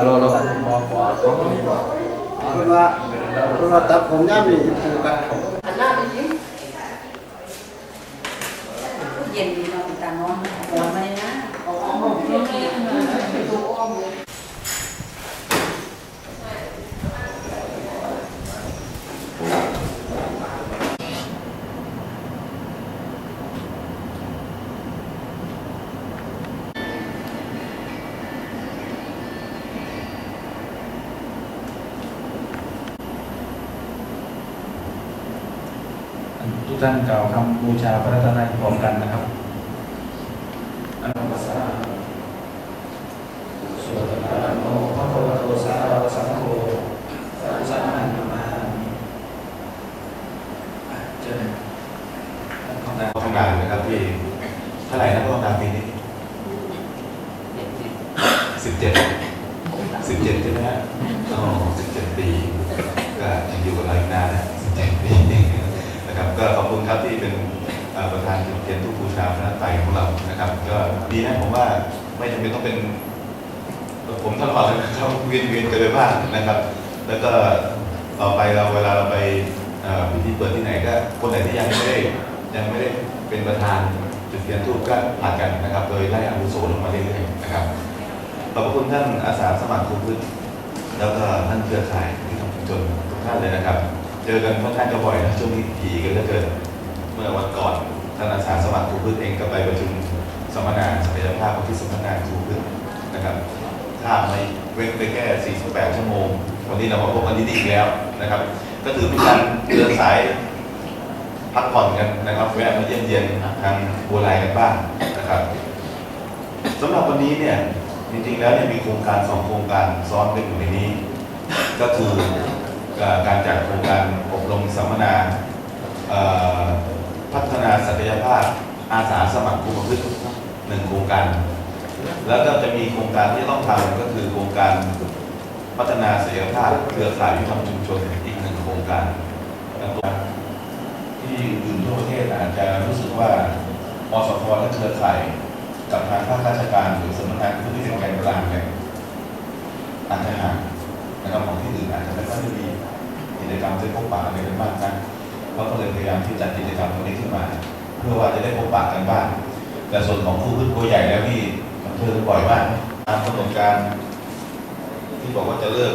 คุณว่าคุณว่าตัดผมย่ามนี่ผูกกันอันหน้าไปยิ้มเย็นดีเนาะตานอนหัวมันะเอาอ้อมไปดูอ้อม ท่านกล่าวคำบูชาพระรัตนตรัยพร้อมกันนะครับอนุปัสสะสุตตะโนภะคะวะโตสาวกสังโฆสัมสัมมานามาเจริญท่านขอบคุณทำงานนะครับที่เท่าไหร่นะพ่อการปีนี้สิบเจ็ดสิบเจ็ดใช่ไหมฮะอ๋อสิบเจ็ดปีก็ยังอยู่กับเราอีกนานนะสิบเจ็ดปีนะครับ ก็ขอบคุณครับที่เป็นเอ่อป เตียนทุกบูชาพระไตรของเรานะครับ ก็ดีนะผมว่าไม่จำเป็นต้องเป็น ผมตลอดเลยนะครับเวียนเวียนกันไปบ้างนะครับ แล้วก็ต่อไปเราเวลาเราไปเอ่อพิธีเปิดที่ไหนก็คนไหนที่ยังไม่ได้ยังไม่ได้เป็นประธานจุดเทียนทูบก็ผลัดกันนะครับ โดยไล่อาวุโสลงมาเรื่อยๆนะครับขอบพระคุณท่านอาสาสมัครครูพืชแล้วก็ท่านเครือข่ายที่ทำชุมชนทุกท่านเลยนะครับ เจอกันค่อนข้างจะบ่อยนะช่วงนี้ถี่กันเหลือเกิน เมื่อวันก่อน ท่านอาสาสมัครครูพืชเองก็ไปประชุมสัมมนาศักยภาพของที่สำนักงานครูพืชนะครับถ้าไม่เว้นไปแค่ 48 ชั่วโมง วันนี้เรามาพบกันที่นี่อีกแล้วนะครับ ก็ถือเป็นการเดินสายพักผ่อนกันนะครับแวะมาเยี่ยมเยียนทางบัวลายกันบ้างนะครับสำหรับวันนี้เนี่ยจริงๆแล้วเนี่ยมีโครงการสองโครงการซ้อนกันอยู่ในนี้ ก็คือการจัดโครงการอบรมสัมมนาเอ่อพัฒนา ศักยภาพอาสาสมัครครูประพฤติหนึ่งโครงการ แล้วก็จะมีโครงการที่ต้องทำก็คือโครงการพัฒนาศักยภาพเครือข่ายยุทธรรมชุมชนอีกหนึ่งโครงการที่อื่นทั่วประเทศอาจจะรู้สึกว่าอสพและเครือข่ายกับทางภาคราชการหรือสำนักงานพื้นที่แกนกลางเนี่ยอาจจะห่างนะครับของที่อื่นอาจจะไม่ค่อยด้มีกิจกรรมได้พบปะอะไรกันมากนะ เขาก็เลยพยายามที่จัดกิจกรรมตรงนี้ขึ้นมา เพื่อว่าจะได้พบปะกันบ้าง แต่ส่วนของคู่ขึ้นตัวใหญ่แล้วนี่อำเภอบ่อยมากตามกำหนดการ ที่บอกว่าจะเลิก